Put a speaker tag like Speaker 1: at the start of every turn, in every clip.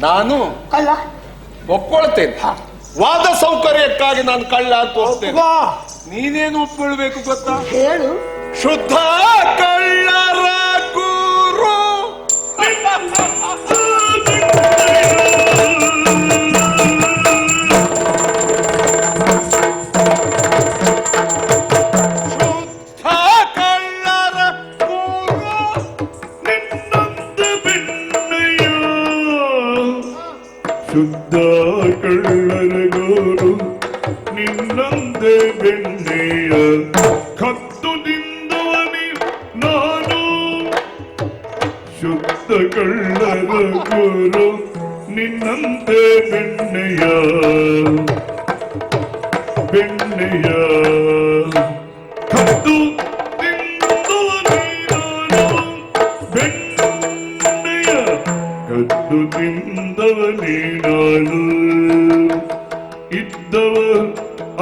Speaker 1: ನಾನು
Speaker 2: ಕಳ್ಳ.
Speaker 1: ಒಪ್ಕೊಳ್ತೇನೆ. ವಾದ ಸೌಕರ್ಯಕ್ಕಾಗಿ ನಾನು ಕಳ್ಳ ಅಂತ ನೀನೇನು ಒಪ್ಕೊಳ್ಬೇಕು ಗೊತ್ತಾ?
Speaker 2: ಹೇಳು.
Speaker 1: ಶುದ್ಧ ಶುದ್ಧ ಕಳ್ಳರ
Speaker 3: ನಿನ್ನಂದೆ ಬೆಣ್ಣೆಯ ಕತ್ತು ನಿಂದವನಿ ನಾನು. ಶುದ್ಧ ಕಳ್ಳರಗೋರು ನಿನ್ನಂತೆ ಬೆಣ್ಣೆಯ ಬೆಣ್ಣೆಯ ಕತ್ತು நின்றவனே நாடு இத்தவர்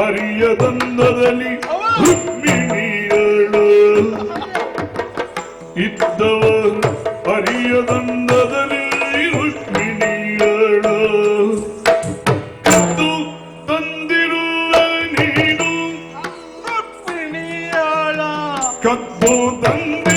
Speaker 1: அறிய தந்ததலி ருக்மிணியளு
Speaker 3: இத்தவர் அறிய தந்ததலி ருக்மிணியளு தந்திருள்ள நீனும் கத்தோ
Speaker 1: தந்த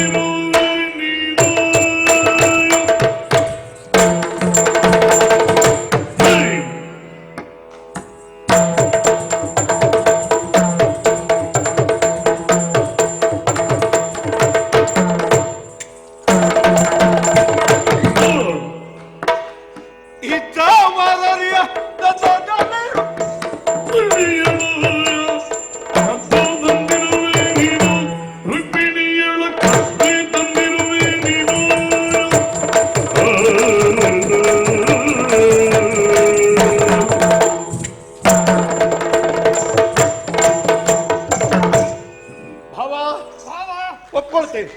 Speaker 1: ಒಪ್ಕೊಳ್ತೇನೆ.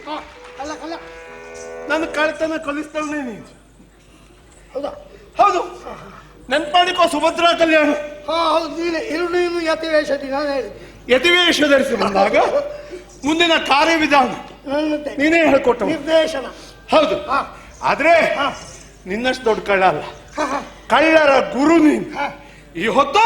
Speaker 2: ಅಲ್ಲ ಅಲ್ಲ.
Speaker 1: ನನ್ನ ಕಳ್ತನ ಕಲಿಸ್ತವನೇ ನೀನು.
Speaker 2: ಹೌದು?
Speaker 1: ನೆನ್ಪಾಡಿಕೋ ಸುಭದ್ರಾ ಕಲ್ಯಾಣ
Speaker 2: ಹಾ ಹೌದು ನೀನು ಇರು ನೀನು ಯತಿ ವೇಷದಿ ನಾನು ಹೇಳಿದೆ.
Speaker 1: ಯತಿವೇಷ ಧರಿಸಿ ಬಂದಾಗ ಮುಂದಿನ ಕಾರ್ಯವಿಧಾನ ನೀನೇ ಹೇಳ್ಕೊಟ್ಟ
Speaker 2: ನಿರ್ದೇಶನ.
Speaker 1: ಹೌದು.
Speaker 2: ಹಾ.
Speaker 1: ಆದ್ರೆ
Speaker 2: ಹಾ.
Speaker 1: ನಿನ್ನಷ್ಟು ದೊಡ್ಡ ಕಳ್ಳ ಅಲ್ಲ.
Speaker 2: ಹಾ, ಹಾ,
Speaker 1: ಕಳ್ಳರ ಗುರು ನೀನು. ಈ ಹೊತ್ತು